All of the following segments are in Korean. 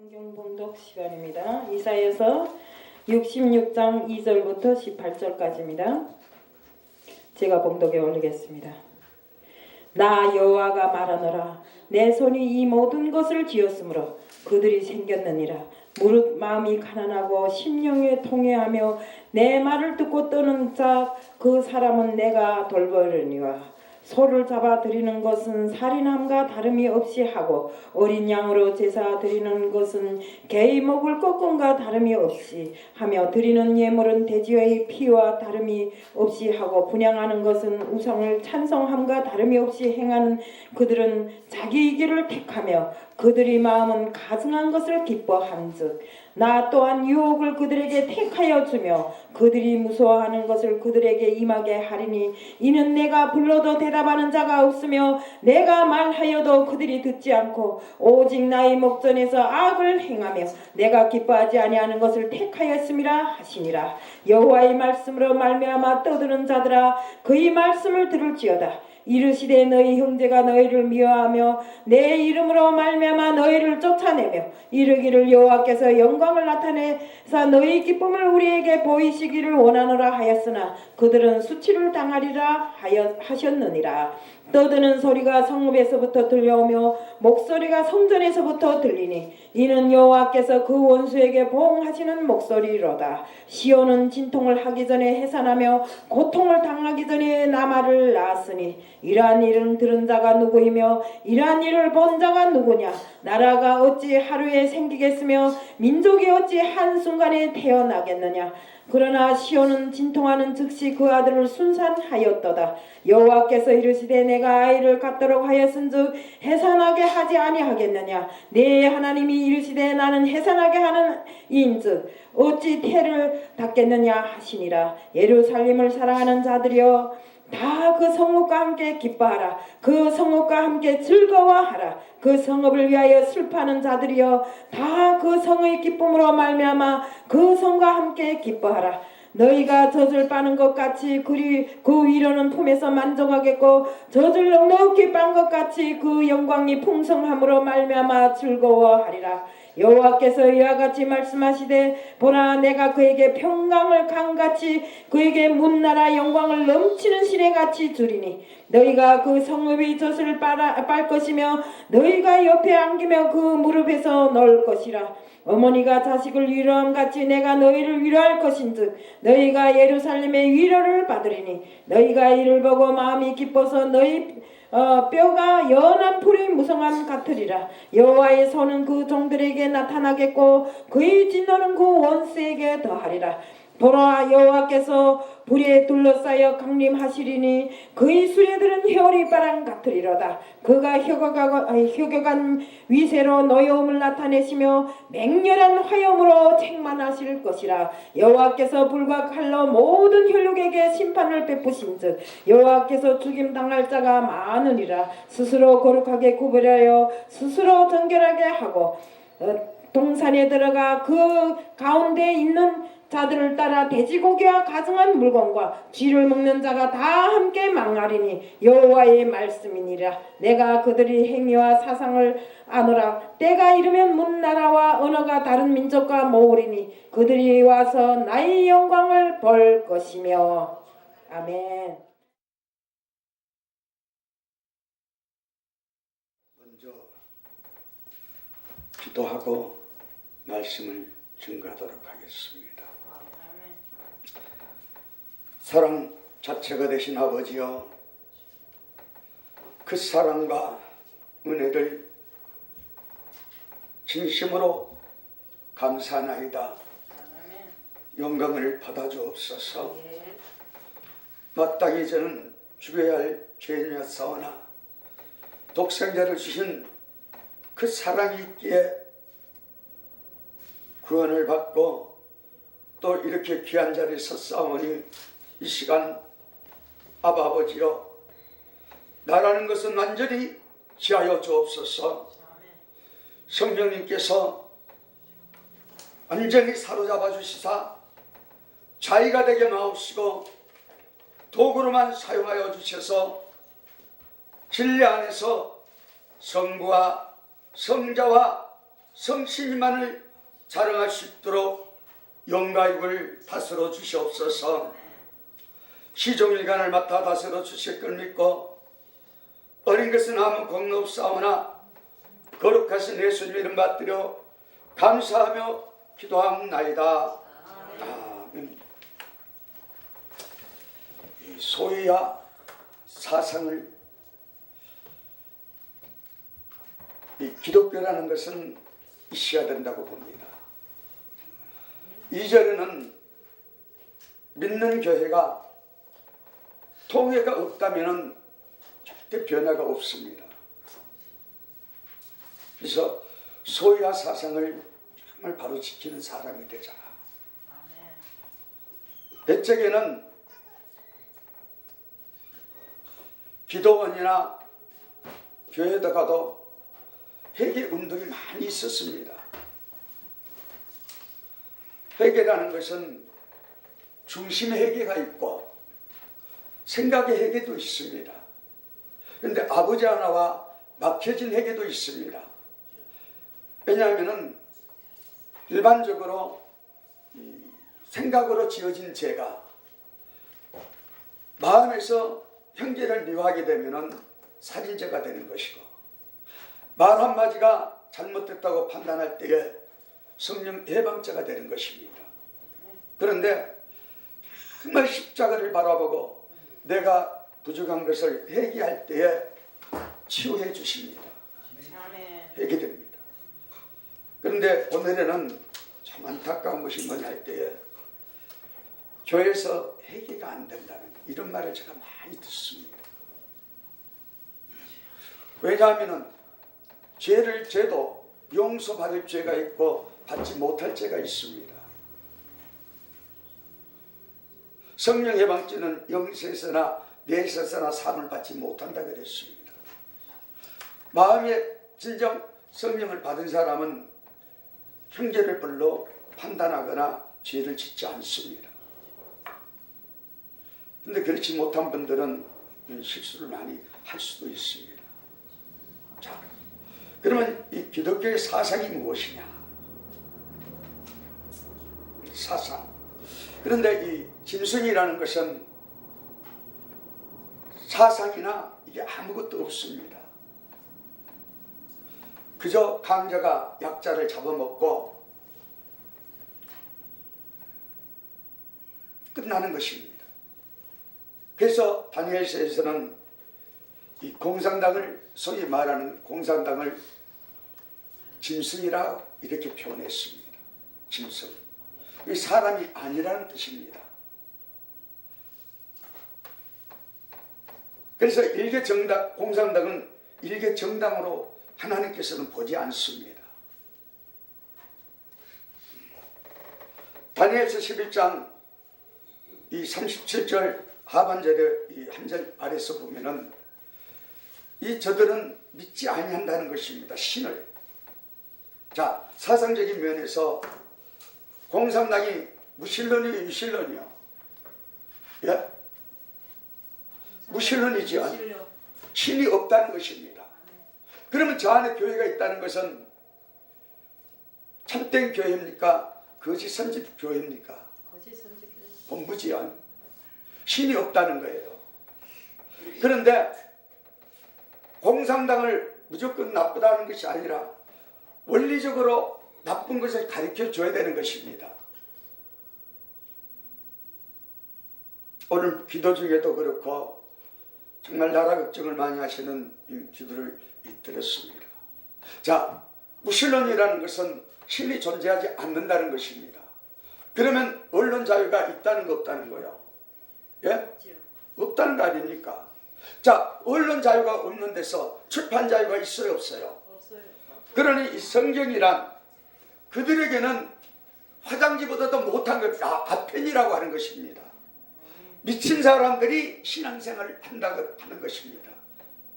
성경 봉독 시간입니다. 이사에서 66장 2절부터 18절까지입니다. 제가 봉독에 올리겠습니다. 나 여호와가 말하노라 내 손이 이 모든 것을 지었으므로 그들이 생겼느니라 무릇 마음이 가난하고 심령에 통해하며 내 말을 듣고 떠는 자 그 사람은 내가 돌보려니와 소를 잡아 드리는 것은 살인함과 다름이 없이 하고 어린 양으로 제사 드리는 것은 개의 목을 꺾음과 다름이 없이 하며 드리는 예물은 돼지의 피와 다름이 없이 하고 분양하는 것은 우상을 찬송함과 다름이 없이 행하는 그들은 자기 길을 택하며 그들이 마음은 가증한 것을 기뻐한즉 나 또한 유혹을 그들에게 택하여 주며 그들이 무서워하는 것을 그들에게 임하게 하리니 이는 내가 불러도 대답하는 자가 없으며 내가 말하여도 그들이 듣지 않고 오직 나의 목전에서 악을 행하며 내가 기뻐하지 아니하는 것을 택하였음이라 하시니라. 여호와의 말씀으로 말미암아 떠드는 자들아 그의 말씀을 들을지어다 이르시되 너희 형제가 너희를 미워하며 내 이름으로 말미암아 너희를 쫓아내며 이르기를 여호와께서 영광을 나타내사 너희 기쁨을 우리에게 보이시기를 원하노라 하였으나 그들은 수치를 당하리라 하셨느니라 떠드는 소리가 성읍에서부터 들려오며 목소리가 성전에서부터 들리니 이는 여호와께서 그 원수에게 보응하시는 목소리로다. 시온은 진통을 하기 전에 해산하며 고통을 당하기 전에 나마를 낳았으니 이러한 일은 들은 자가 누구이며 이러한 일을 본 자가 누구냐? 나라가 어찌 하루에 생기겠으며 민족이 어찌 한순간에 태어나겠느냐 그러나 시온은 진통하는 즉시 그 아들을 순산하였도다. 여호와께서 이르시되 내가 아이를 갖도록 하였은즉 해산하게 하지 아니하겠느냐? 내 하나님이 이르시되 나는 해산하게 하는 이인즉 어찌 태를 닫겠느냐 하시니라. 예루살렘을 사랑하는 자들이여 다그 성읍과 함께 기뻐하라. 그 성읍과 함께 즐거워하라 그 성읍을 위하여 슬퍼하는 자들이여 다 그 성의 기쁨으로 말미암아 그 성과 함께 기뻐하라. 너희가 젖을 빠는 것 같이 그리 그 위로는 품에서 만족하겠고 젖을 넉넉히 빤 것 같이 그 영광이 풍성함으로 말미암아 즐거워하리라 여호와께서 이와 같이 말씀하시되 보라 내가 그에게 평강을 강같이 그에게 문나라 영광을 넘치는 시내같이 주리니 너희가 그 성읍의 젖을 빨아, 빨 것이며 너희가 옆에 안기며 그 무릎에서 넣을 것이라. 어머니가 자식을 위로함 같이 내가 너희를 위로할 것인즉 너희가 예루살렘의 위로를 받으리니 너희가 이를 보고 마음이 기뻐서 너희 어, 뼈가 연한 풀이 무성함 같으리라 여호와의 손은 그 종들에게 나타나겠고 그의 진노는 그 원수에게 더하리라 보라 여호와께서 불에 둘러싸여 강림하시리니 그의 수레들은 혈이바람 같으리로다. 그가 효격한 위세로 노여움을 나타내시며 맹렬한 화염으로 책만하실 것이라. 여호와께서 불과 칼로 모든 혈육에게 심판을 베푸신 즉 여호와께서 죽임 당할 자가 많으니라. 스스로 거룩하게 구별하여 스스로 정결하게 하고 어, 동산에 들어가 그 가운데 있는 자들을 따라 돼지고기와 가증한 물건과 쥐를 먹는 자가 다 함께 망하리니 여호와의 말씀이니라. 내가 그들의 행위와 사상을 아노라. 때가 이르면 문 나라와 언어가 다른 민족과 모으리니 그들이 와서 나의 영광을 볼 것이며. 아멘. 먼저 기도하고 말씀을 증가하도록 하겠습니다. 사랑 자체가 되신 아버지여 그 사랑과 은혜를 진심으로 감사나이다. 영광을 받아주옵소서. 마땅히 저는 죽여야 할 죄인이었사오나 독생자를 주신 그 사랑이 있기에 구원을 받고 또 이렇게 귀한 자리에 섰사오니 이 시간 아바 아버지여 나라는 것은 완전히 지하여 주옵소서. 성령님께서 완전히 사로잡아 주시사 자의가 되게 나옵시고 도구로만 사용하여 주셔서 진리 안에서 성부와 성자와 성신만을 자랑할 수 있도록 영가육을 다스려 주시옵소서 시종일관을 맡아 다스려 주실 걸 믿고 어린 것은 아무 공로 없사오나 거룩하신 예수님 이름 받들여 감사하며 기도합나이다 아멘 이 소유야 사상을 이 기독교라는 것은 이시가 된다고 봅니다. 이절에는 믿는 교회가 통회가 없다면 절대 변화가 없습니다. 그래서 소유와 사상을 정말 바로 지키는 사람이 되자. 대책에는 기도원이나 교회에 가도 회개 운동이 많이 있었습니다. 회개라는 것은 중심의 회개가 있고 생각의 회개도 있습니다. 그런데 아버지 하나와 막혀진 회개도 있습니다. 왜냐하면 일반적으로 이 생각으로 지어진 죄가 마음에서 형제를 미워하게 되면 살인죄가 되는 것이고 말 한마디가 잘못됐다고 판단할 때에 성령 해방죄가 되는 것입니다. 그런데 정말 십자가를 바라보고 내가 부족한 것을 회개할 때에 치유해 주십니다. 회개됩니다. 그런데 오늘에는 참 안타까운 것이 뭐냐 할 때에 교회에서 회개가 안 된다는 이런 말을 제가 많이 듣습니다. 왜냐하면 죄를 죄도 용서받을 죄가 있고 받지 못할 죄가 있습니다. 성령 해방죄는 영세서나 뇌세서나 상을 받지 못한다 그랬습니다. 마음에 진정 성령을 받은 사람은 형제를 불러 판단하거나 죄를 짓지 않습니다. 근데 그렇지 못한 분들은 실수를 많이 할 수도 있습니다. 자, 그러면 이 기독교의 사상이 무엇이냐? 사상. 그런데 이 짐승이라는 것은 사상이나 이게 아무것도 없습니다. 그저 강자가 약자를 잡아먹고 끝나는 것입니다. 그래서 다니엘서에서는 이 공산당을 소위 말하는 공산당을 짐승이라 이렇게 표현했습니다. 짐승. 이 사람이 아니라는 뜻입니다. 그래서 일개 정당 공산당은 일개 정당으로 하나님께서는 보지 않습니다. 다니엘서 11장 이 37절 하반절에 이한 절 아래서 보면은 이 저들은 믿지 아니한다는 것입니다. 신을. 자, 사상적인 면에서 공산당이 무신론이요, 유신론이요? 예? 무신론이지요. 신이 없다는 것입니다. 그러면 저 안에 교회가 있다는 것은 참된 교회입니까? 거짓 선집 교회입니까? 본부지요. 신이 없다는 거예요. 그런데 공산당을 무조건 나쁘다는 것이 아니라 원리적으로 나쁜 것을 가르쳐 줘야 되는 것입니다. 오늘 기도 중에도 그렇고 정말 나라 걱정을 많이 하시는 이 기도를 들었습니다. 자, 무신론이라는 것은 신이 존재하지 않는다는 것입니다. 그러면 언론 자유가 있다는 거 없다는 거요? 예? 없다는 거 아닙니까? 자, 언론 자유가 없는 데서 출판 자유가 있어요, 없어요? 그러니 이 성경이란 그들에게는 화장지보다도 못한 것, 아, 아편이라고 하는 것입니다. 미친 사람들이 신앙생활을 한다고 하는 것입니다.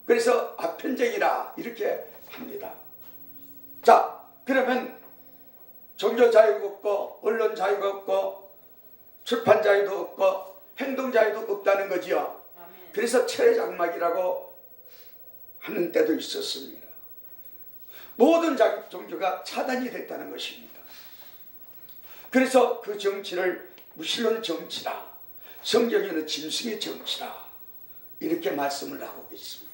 그래서 아편적이라 이렇게 합니다. 자, 그러면 종교 자유가 없고 언론 자유가 없고 출판 자유도 없고 행동 자유도 없다는 거지요. 그래서 체장막이라고 하는 때도 있었습니다. 모든 자기 종교가 차단이 됐다는 것입니다. 그래서 그 정치를 무신론 정치라, 성경에는 짐승의 정치라 이렇게 말씀을 하고 있습니다.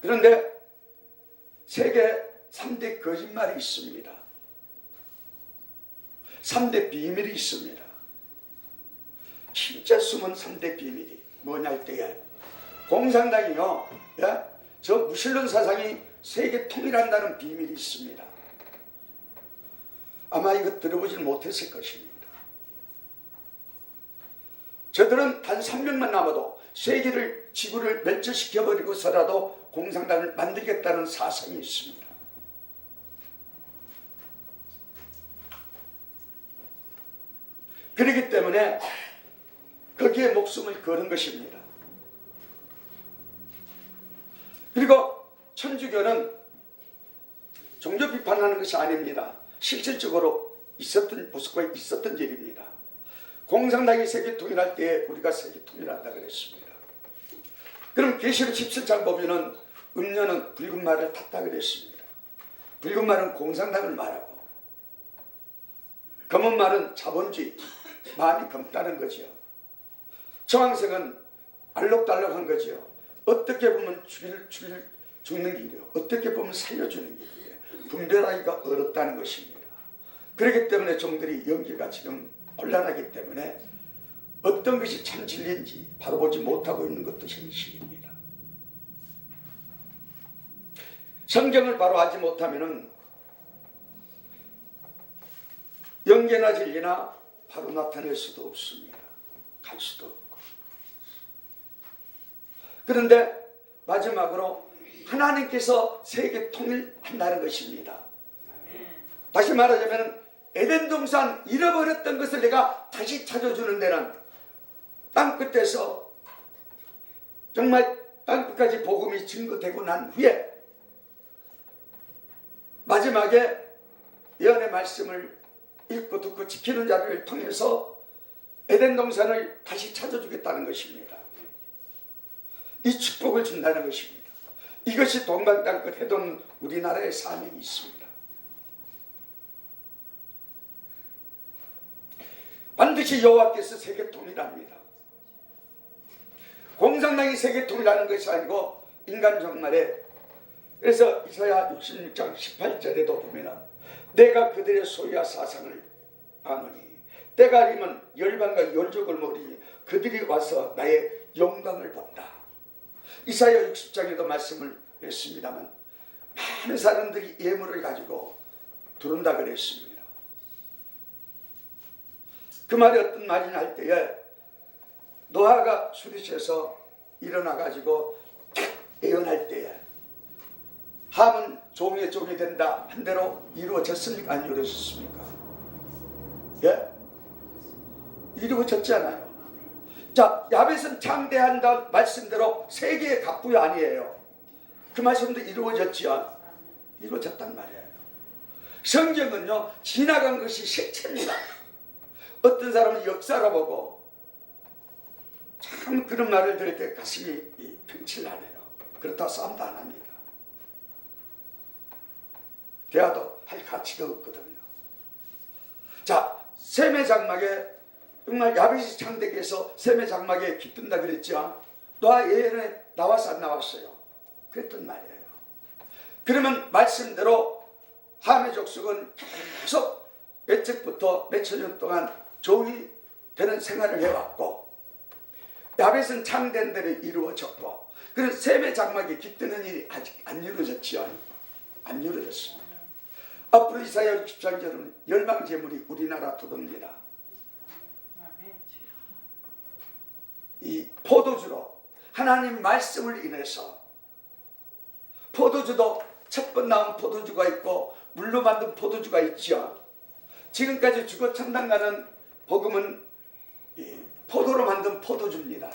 그런데 세계 3대 거짓말이 있습니다. 3대 비밀이 있습니다. 진짜 숨은 3대 비밀이 뭐냐 할 때에 공산당이요. 예? 저 무신론 사상이 세계 통일한다는 비밀이 있습니다. 아마 이거 들어보질 못했을 것입니다. 저들은 단 3명만 남아도 세계를 지구를 멸절시켜버리고서라도 공산당을 만들겠다는 사상이 있습니다. 그렇기 때문에 거기에 목숨을 거는 것입니다. 그리고 천주교는 종교 비판하는 것이 아닙니다. 실질적으로 있었던 모습과 있었던 일입니다. 공산당이 세계 통일할 때 우리가 세계 통일한다 그랬습니다. 그럼 계시록 17장 보면은 음료는 붉은 말을 탔다 그랬습니다. 붉은 말은 공산당을 말하고 검은 말은 자본주의 많이 검다는 거죠. 정황색은 알록달록한 거죠. 어떻게 보면 죽일, 죽일, 죽는 길이요. 어떻게 보면 살려주는 길이에요. 분별하기가 어렵다는 것입니다. 그렇기 때문에 종들이 연기가 지금 곤란하기 때문에 어떤 것이 참 진리인지 바로 보지 못하고 있는 것도 현실입니다. 성경을 바로 알지 못하면은 영계나 진리나 바로 나타낼 수도 없습니다. 갈 수도 없고. 그런데 마지막으로 하나님께서 세계 통일한다는 것입니다. 다시 말하자면 에덴 동산 잃어버렸던 것을 내가 다시 찾아주는 데는 땅 끝에서 정말 땅 끝까지 복음이 증거되고 난 후에 마지막에 예언의 말씀을 읽고 듣고 지키는 자를 통해서 에덴 동산을 다시 찾아주겠다는 것입니다. 이 축복을 준다는 것입니다. 이것이 동방땅끝 해돈 우리나라의 사명이 있습니다. 반드시 여호와께서 세계 통일합니다. 공산당이 세계 통일하는 것이 아니고 인간 정말에 그래서 이사야 66장 18절에도 보면은 내가 그들의 소유와 사상을 아노니 때가 아니면 열방과 열족을 모르니 그들이 와서 나의 영광을 본다. 이사야 60장에도 말씀을 했습니다만 많은 사람들이 예물을 가지고 들어온다 그랬습니다. 그 말이 어떤 말이냐 할 때에 노아가 수리에서 일어나 가지고 탁 예언할 때에 함은 종의 종이 된다 한 대로 이루어졌습니까? 안 이루어졌습니까? 예? 이루어졌잖아요. 자, 야벳은 창대한 다 말씀대로 세계의 갑부요 아니에요. 그 말씀도 이루어졌지요. 이루어졌단 말이에요. 성경은요 지나간 것이 실체입니다. 어떤 사람은 역사로 보고 참 그런 말을 들을 때 가슴이 평칠하네요. 그렇다고 싸움도 안 합니다. 대화도 할 가치가 없거든요. 자, 셈의 장막에 정말 야벳이 창대게 해서 셈의 장막에 깃든다 그랬죠. 노아 예언에 나와서 안 나왔어요. 그랬던 말이에요. 그러면 말씀대로 함의 족속은 계속 몇째부터 몇천 년 동안 종이 되는 생활을 해왔고 야벳은 창된 대로 이루어졌고 그런 셈의 장막에 깃드는 일이 아직 안 이루어졌지요. 안 이루어졌습니다. 앞으로 이사야 60장절은 열방 제물이 우리나라 도덕입니다. 이 포도주로 하나님 말씀을 인해서 포도주도 첫 번 나온 포도주가 있고 물로 만든 포도주가 있죠. 지금까지 죽어 천당 가는 복음은 이 포도로 만든 포도주입니다.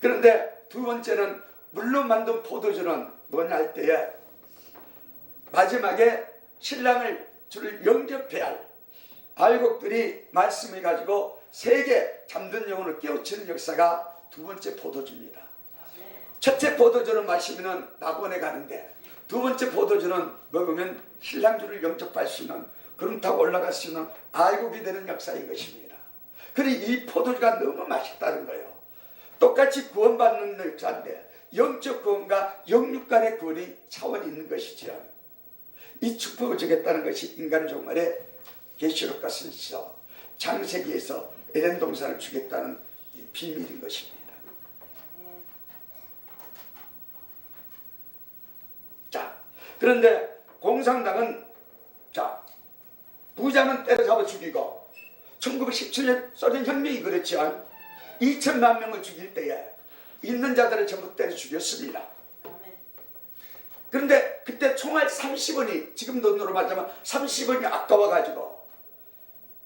그런데 두 번째는 물로 만든 포도주는 뭐냐 할 때에 마지막에 신랑을 주를 영접해야 할 알곡들이 말씀을 가지고 세계 잠든 영혼을 깨우치는 역사가 두 번째 포도주입니다. 첫째 포도주를 마시면 낙원에 가는데 두 번째 포도주는 먹으면 신랑주를 영접할 수 있는 구름 타고 올라갈 수 있는 알곡이 되는 역사인 것입니다. 그리고 이 포도주가 너무 맛있다는 거예요. 똑같이 구원받는 역사인데 영적 구원과 영육 간의 구원이 차원이 있는 것이죠. 이 축복을 주겠다는 것이 인간 종말의 계시록과 선지서 창세기에서 에덴 동산을 주겠다는 이 비밀인 것입니다. 자, 그런데 공산당은 자 부자는 때려잡아 죽이고 1917년 소련 혁명이 그랬죠. 2천만 명을 죽일 때에 있는 자들을 전부 때려 죽였습니다. 그런데 그때 총알 30원이 지금 돈으로 말하자면 30원이 아까워가지고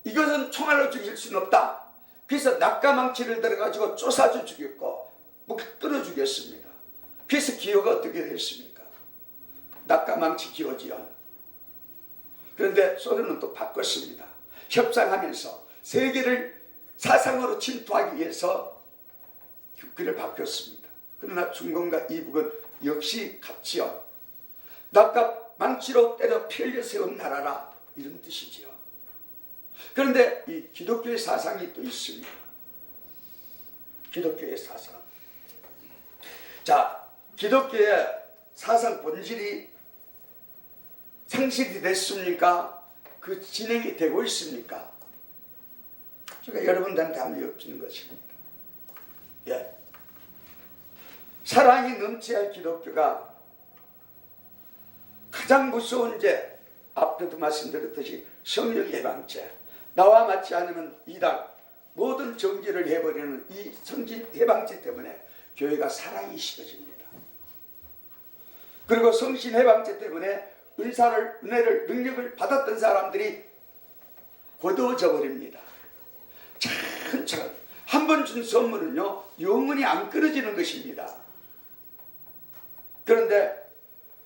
이것은 총알로 죽일 수는 없다. 그래서 낙가망치를 들어가지고 쪼사져 죽였고 목 끊어 죽였습니다. 그래서 기호가 어떻게 됐습니까? 낙가망치 기호지요. 그런데 소련은 또 바꿨습니다. 협상하면서 세계를 사상으로 침투하기 위해서 국기를 바뀌었습니다. 그러나 중공과 이북은 역시 같지요. 낙가 망치로 때려 펼려 세운 나라라 이런 뜻이지요. 그런데 이 기독교의 사상이 또 있습니다. 기독교의 사상. 자, 기독교의 사상 본질이 상실이 됐습니까? 그 진행이 되고 있습니까? 제가 여러분들한테 한번 여쭙는 것입니다. 예. 사랑이 넘쳐야 할 기독교가 가장 무서운 죄, 앞에도 말씀드렸듯이 성령 해방죄, 나와 맞지 않으면 이단, 모든 정죄를 해버리는 이 성질 해방죄 때문에 교회가 사랑이 식어집니다. 그리고 성신 해방죄 때문에 은사를, 은혜를, 능력을 받았던 사람들이 거두어져 버립니다. 천천히 한번 준 선물은요 영원히 안 끊어지는 것입니다. 그런데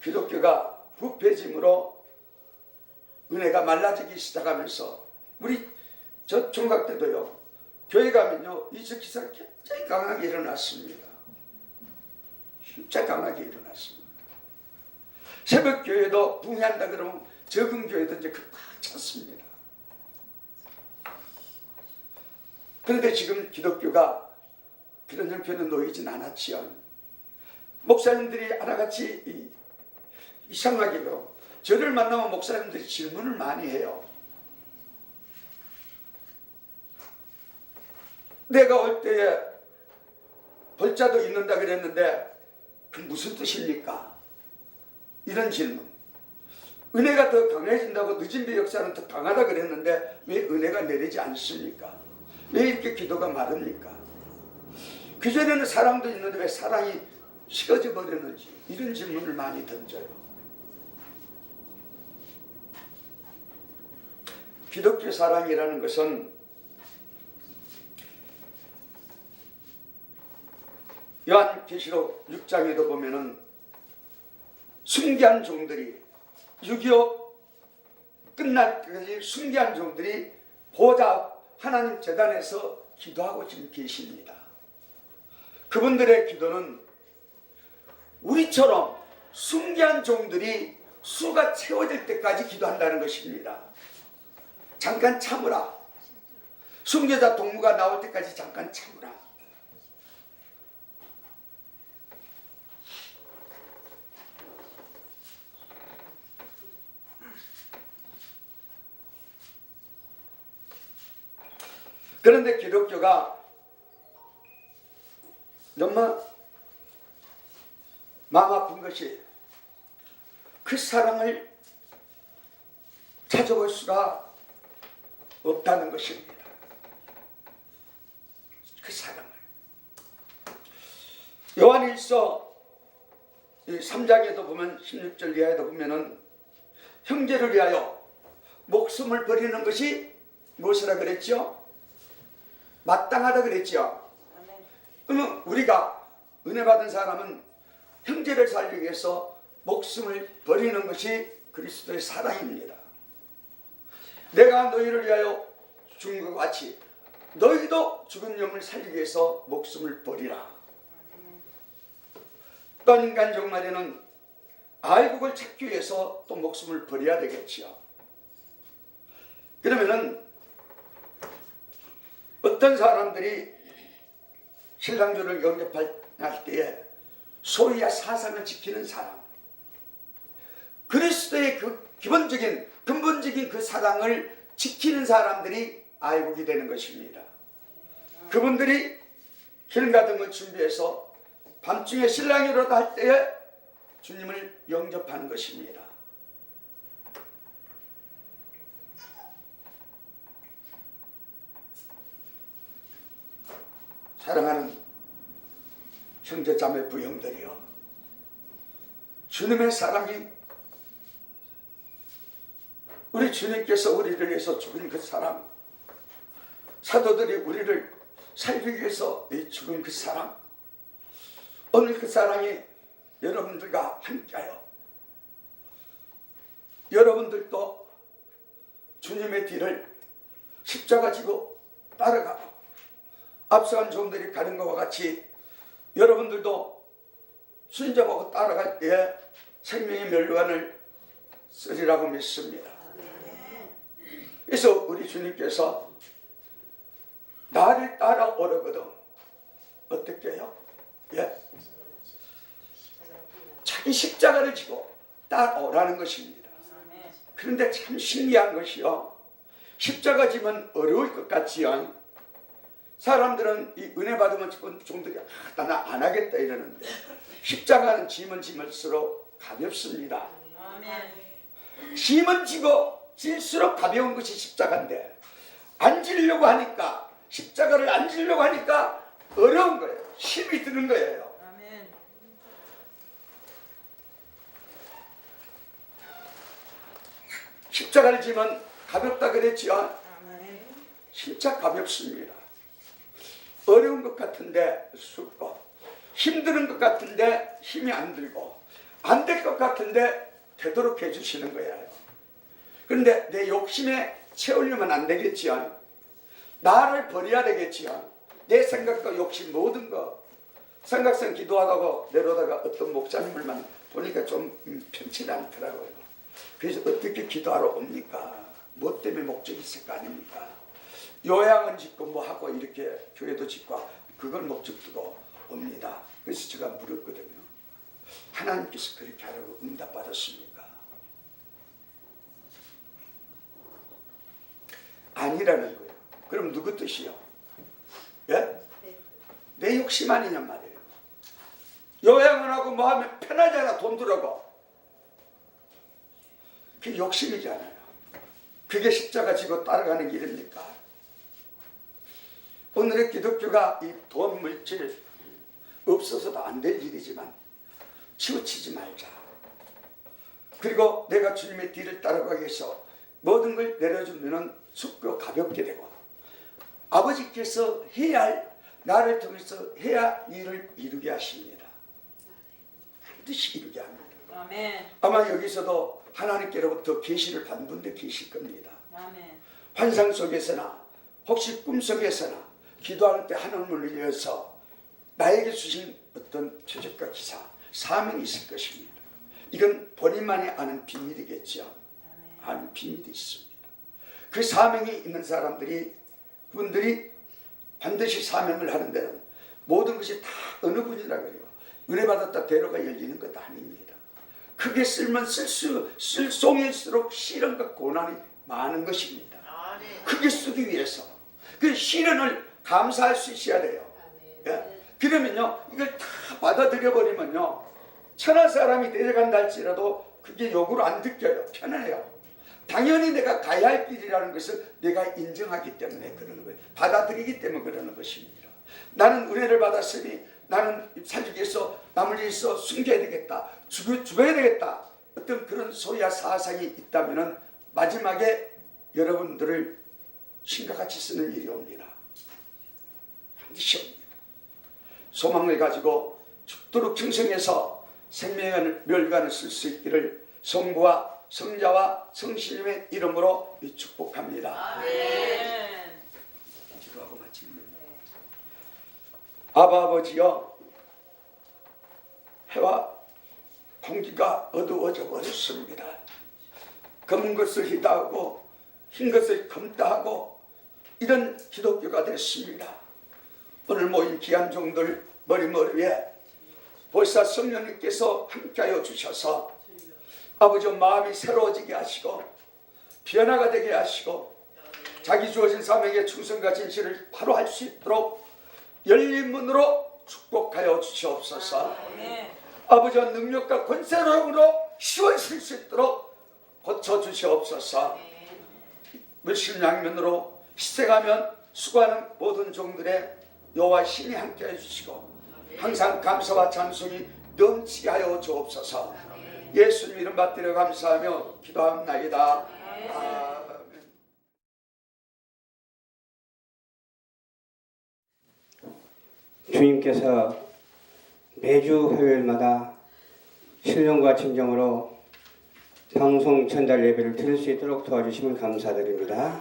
기독교가 부패짐으로 은혜가 말라지기 시작하면서 우리 저 총각 때도요 교회 가면요 이적 기사가 굉장히 강하게 일어났습니다. 진짜 강하게 일어났습니다. 새벽 교회도 붕해한다 그러면 적은 교회도 이제 그꽉 찼습니다. 그런데 지금 기독교가 그런 형편에 놓이진 않았지요. 목사님들이 하나같이 이- 이상하게도 저를 만나면 목사님들이 질문을 많이 해요. 내가 올 때에 벌자도 있는다 그랬는데 그 무슨 뜻입니까? 이런 질문. 은혜가 더 강해진다고 늦은 비 역사는 더 강하다 그랬는데 왜 은혜가 내리지 않습니까? 왜 이렇게 기도가 마릅니까? 그전에는 사랑도 있는데 왜 사랑이 식어져 버렸는지 이런 질문을 많이 던져요. 기독교 사랑이라는 것은 요한계시록 6장에도 보면은 순기한 종들이 6.25 끝날 때까지 순기한 종들이 보좌 하나님 재단에서 기도하고 지금 계십니다. 그분들의 기도는 우리처럼 순기한 종들이 수가 채워질 때까지 기도한다는 것입니다. 잠깐 참으라. 순교자 동무가 나올 때까지 잠깐 참으라. 그런데 기독교가 너무 마음 아픈 것이 그 사랑을 찾아볼 수가 없다는 것입니다. 그 사랑을. 요한일서 3장에도 보면 16절 이하에도 보면은 형제를 위하여 목숨을 버리는 것이 무엇이라 그랬죠? 마땅하다 그랬죠. 그러면 우리가 은혜 받은 사람은 형제를 살리기 위해서 목숨을 버리는 것이 그리스도의 사랑입니다. 내가 너희를 위하여 죽은 것 같이 너희도 죽은 영을 살리기 위해서 목숨을 버리라. 어떤 인간 종말에는 알곡을 찾기 위해서 또 목숨을 버려야 되겠지요. 그러면은 어떤 사람들이 신랑교를 영접할 때에 소리야 사상을 지키는 사람 그리스도의 그 기본적인 근본적인 그 사랑을 지키는 사람들이 알곡이 되는 것입니다. 그분들이 길가 등을 준비해서 밤중에 신랑이로다 할 때에 주님을 영접하는 것입니다. 사랑하는 형제자매 부형들이여 주님의 사랑이 우리 주님께서 우리를 위해서 죽은 그 사랑 사도들이 우리를 살기 위해서 이 죽은 그 사랑 오늘 그 사랑이 여러분들과 함께하여 여러분들도 주님의 뒤를 십자가 지고 따라가고 앞서간 종들이 가는 것과 같이 여러분들도 순종하고 따라갈 때에 생명의 멸관을 쓰리라고 믿습니다. 그래서 우리 주님께서 나를 따라오려거든 어떻게 해요? 예? 자기 십자가를 지고 따라오라는 것입니다. 그런데 참 신기한 것이요. 십자가 지면 어려울 것 같지요. 사람들은 이 은혜 받으면 죽은 종들이 아, 나안 하겠다 이러는데 십자가는 짐은 짐을수록 가볍습니다. 짐은 지고 질수록 가벼운 것이 십자가인데 안 지려고 하니까 십자가를 안 지려고 하니까 어려운 거예요. 힘이 드는 거예요. 십자가를 지면 가볍다 그랬지요. 진짜 가볍습니다. 어려운 것 같은데 쉽고 힘드는 것 같은데 힘이 안 들고 안 될 것 같은데 되도록 해주시는 거예요. 그런데 내 욕심에 채우려면 안 되겠지요. 나를 버려야 되겠지요. 내 생각과 욕심 모든 거 생각성 기도하다가 내려다가 어떤 목사님을만 보니까 좀 음, 편치 않더라고요. 그래서 어떻게 기도하러 옵니까? 뭐 때문에 목적이 있을 거 아닙니까? 요양은 짓고 뭐 하고 이렇게 교회도 짓고 그걸 목적 두고 옵니다. 그래서 제가 물었거든요. 하나님께서 그렇게 하라고 응답 받았습니까? 아니라는 거예요. 그럼 누구 뜻이요? 예? 내 욕심 아니냔 말이에요. 요양은 하고 뭐 하면 편하잖아 돈 들어고. 그게 욕심이잖아요. 그게 십자가 지고 따라가는 길입니까? 오늘의 기독교가 이 돈 물질 없어서도 안 될 일이지만 치우치지 말자. 그리고 내가 주님의 뒤를 따라가기 위해서 모든 걸 내려주면 춥고 가볍게 되고 아버지께서 해야 할 나를 통해서 해야 일을 이루게 하십니다. 반드시 이루게 합니다. 아멘. 아마 여기서도 하나님께로부터 계시를 받은 분들 계실 겁니다. 아멘. 환상 속에서나 혹시 꿈 속에서나 기도할 때 하나님을 위해서 나에게 주신 어떤 표적과 기사, 사명이 있을 것입니다. 이건 본인만이 아는 비밀이겠죠. 아는 비밀이 있습니다. 그 사명이 있는 사람들이 그분들이 반드시 사명을 하는 데는 모든 것이 다 어느 분이라 그래요. 은혜 받았다 대로가 열리는 것 아닙니다. 크게 쓸면 쓸수 쓸송일수록 시련과 고난이 많은 것입니다. 크게 쓰기 위해서 그 시련을 감사할 수 있어야 돼요. 예? 그러면요 이걸 다 받아들여 버리면요 천한 사람이 데려간다 할지라도 그게 욕으로 안 느껴요. 편해요. 당연히 내가 가야 할 길이라는 것을 내가 인정하기 때문에 그러는 거예요. 받아들이기 때문에 그러는 것입니다. 나는 은혜를 받았으니 나는 살기 위해서 남을 위해서 숨겨야 되겠다. 죽, 죽어야 되겠다. 어떤 그런 소리야 사상이 있다면 마지막에 여러분들을 신과 같이 쓰는 일이 옵니다. 반드시 옵니다. 소망을 가지고 죽도록 충성해서 생명의 멸관을 쓸 수 있기를 성부와 성자와 성신님의 이름으로 축복합니다. 아멘. 기도하고 마칩니다. 아바 아버지여 해와 공기가 어두워져 버렸습니다. 검은 것을 희다하고 흰 것을 검다하고 이런 기독교가 됐습니다. 오늘 모인 귀한 종들 머리머리에 보사 성령님께서 함께하여 주셔서 아버지 마음이 새로워지게 하시고 변화가 되게 하시고 자기 주어진 사명의 충성과 진실을 바로 할 수 있도록 열린 문으로 축복하여 주시옵소서. 아버지 능력과 권세로으로 시원실 수 있도록 고쳐 주시옵소서. 물심 양면으로 희생하면 수고하는 모든 종들의 여호와 신이 함께 해주시고 항상 감사와 찬송이 넘치게 하여 주옵소서. 예수님 이름 받들어 감사하며 기도합나이다. 아멘. 주님께서 매주 화요일마다 신령과 진정으로 방송 전달 예배를 드릴 수 있도록 도와주심을 감사드립니다.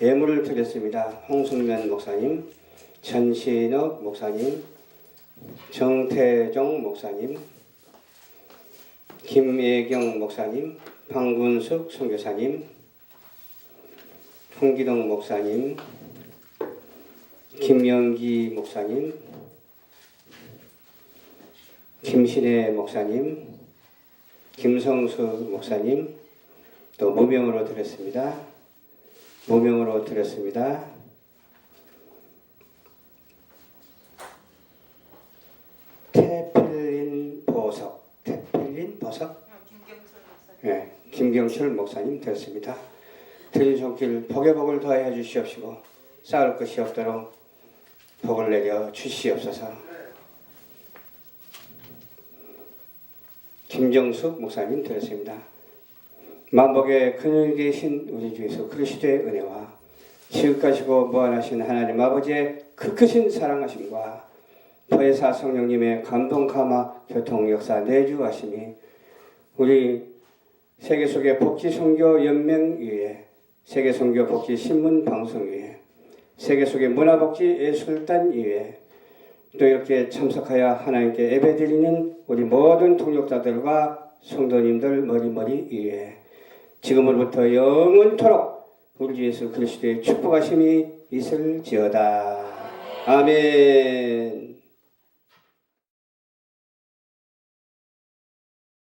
예물을 드렸습니다. 홍순면 목사님, 전신혁 목사님, 정태정 목사님, 김예경 목사님, 방군숙 선교사님, 홍기동 목사님, 김영기 목사님, 김신혜 목사님, 김성수 목사님, 또 무명으로 드렸습니다. 무명으로 드렸습니다. 태필린 보석, 태필린 보석, 예, 김경철 목사님 드렸습니다. 드린 손길 복의 복을 더하여 주시옵시고 쌓을 것이 없도록 복을 내려 주시옵소서. 김정숙 목사님 드렸습니다. 만복의 근을 계신 우리 주 예수 그리스도의 은혜와 지극하시고 무한하신 하나님 아버지의 그 크신 사랑하심과 보혜사 성령님의 감동 감화 교통 역사 내주하심이 우리 세계 속의 복지 선교 연맹 위에 세계 선교 복지 신문 방송 위에 세계 속의 문화 복지 예술단 위에 또 이렇게 참석하여 하나님께 예배드리는 우리 모든 통역자들과 성도님들 머리머리 위에 지금으로부터 영원토록 우리 주 예수 그리스도의 축복하심이 있을지어다. 아멘.